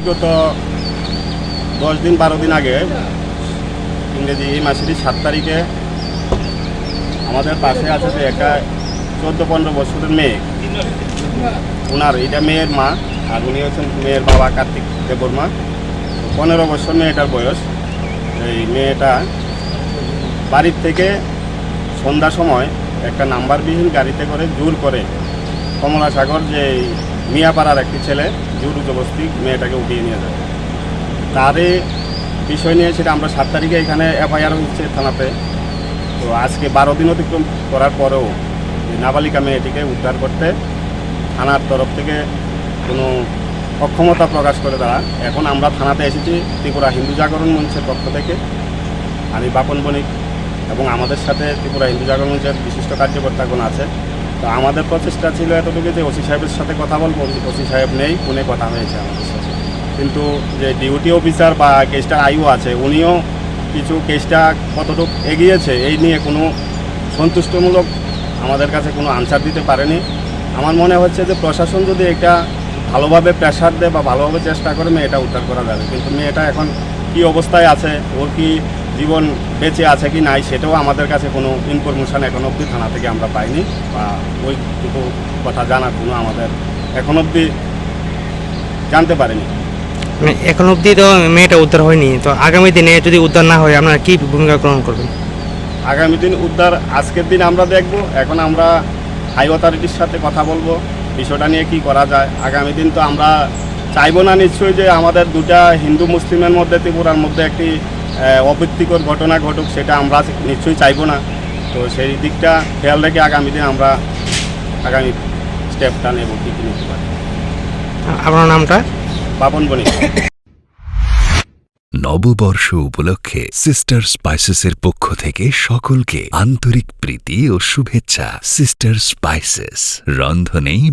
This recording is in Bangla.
বিগত দশ দিন, বারো দিন আগে ইংরেজি এই মাসেরই সাত তারিখে আমাদের পাশে আছে যে একটা চোদ্দ, পনেরো বছরের মেয়ে। ওনার এটা মেয়ের মা, আর উনি হচ্ছেন মেয়ের বাবা কার্তিক দেববর্মা। পনেরো বছর মেয়েটার বয়স। এই মেয়েটা বাড়ির থেকে সন্ধ্যা সময় একটা নাম্বারবিহীন গাড়িতে করে জোর করে কমলা সাগর যে মিয়াপাড়ার একটি ছেলে জোর জবস্তি, মেয়েটাকে উঠিয়ে নিয়ে যায়। তারই বিষয় নিয়ে সেটা আমরা সাত তারিখে এখানে এফআইআর হচ্ছে থানাতে। তো আজকে বারো দিন অতিক্রম করার পরেও নাবালিকা মেয়েটিকে উদ্ধার করতে থানার তরফ থেকে কোনো অক্ষমতা প্রকাশ করে তারা। এখন আমরা থানাতে এসেছি ত্রিপুরা হিন্দু জাগরণ মঞ্চের পক্ষ থেকে। আমি বাপন বণিক এবং আমাদের সাথে ত্রিপুরা হিন্দু জাগরণ মঞ্চের বিশিষ্ট কার্যকর্তাগণ আছে। তো আমাদের প্রচেষ্টা ছিল এতটুকু যে ওসি সাহেবের সাথে কথা বলব ওসি সাহেব নেই ফোনে কথা হয়েছে আমাদের সাথে। কিন্তু যে ডিউটি অফিসার বা কেসটার আয়ু আছে, উনিও কিছু কেসটা কতটুকু এগিয়েছে, এই নিয়ে কোনো সন্তুষ্টমূলক আমাদের কাছে কোনো আনসার দিতে পারেনি। আমার মনে হচ্ছে যে প্রশাসন যদি এটা ভালোভাবে প্রেশার দেয় বা ভালোভাবে চেষ্টা করে, মেয়েটা উদ্ধার করা যাবে। কিন্তু মেয়েটা এখন কি অবস্থায় আছে, ওর কি জীবন বেঁচে আছে কি নাই সেটাও আমাদের কাছে কোনো ইনফরমেশান এখন অবধি থানা থেকে আমরা পাইনি বা ওইটুকু কথা জানার কোনো আমাদের এখন অবধি জানতে পারিনি। মানে এখন অবধি তো মেয়েটা উদ্ধার হয়নি তো আগামী দিনে যদি উদ্ধার না হয় আপনারা কি ভূমিকা গ্রহণ করবেন? আগামী দিন উদ্ধার আজকের দিন আমরা দেখব এখন আমরা হাই অথরিটির সাথে কথা বলব বিষয়টা নিয়ে কি করা যায়। আগামী দিন তো আমরা চাইব না নিশ্চয়ই যে আমাদের দুটা হিন্দু মুসলিমের মধ্যে ত্রিপুরার মধ্যে একটি অপ্রীতিকর ঘটনা ঘটুক সেটা আমরা নিশ্চয়ই চাইব না। তো সেই দিকটা খেয়াল রেখে আগামী দিন আমরা আগামী স্টেপটা নেব কী কী নিতে পারি। আপনার নামটা? বাপন বণিক। নববর্ষ উপলক্ষে সিস্টার স্পাইসেসের পক্ষ থেকে সকলকে আন্তরিক প্রীতি ও শুভেচ্ছা। Sister spices রন্ধনেই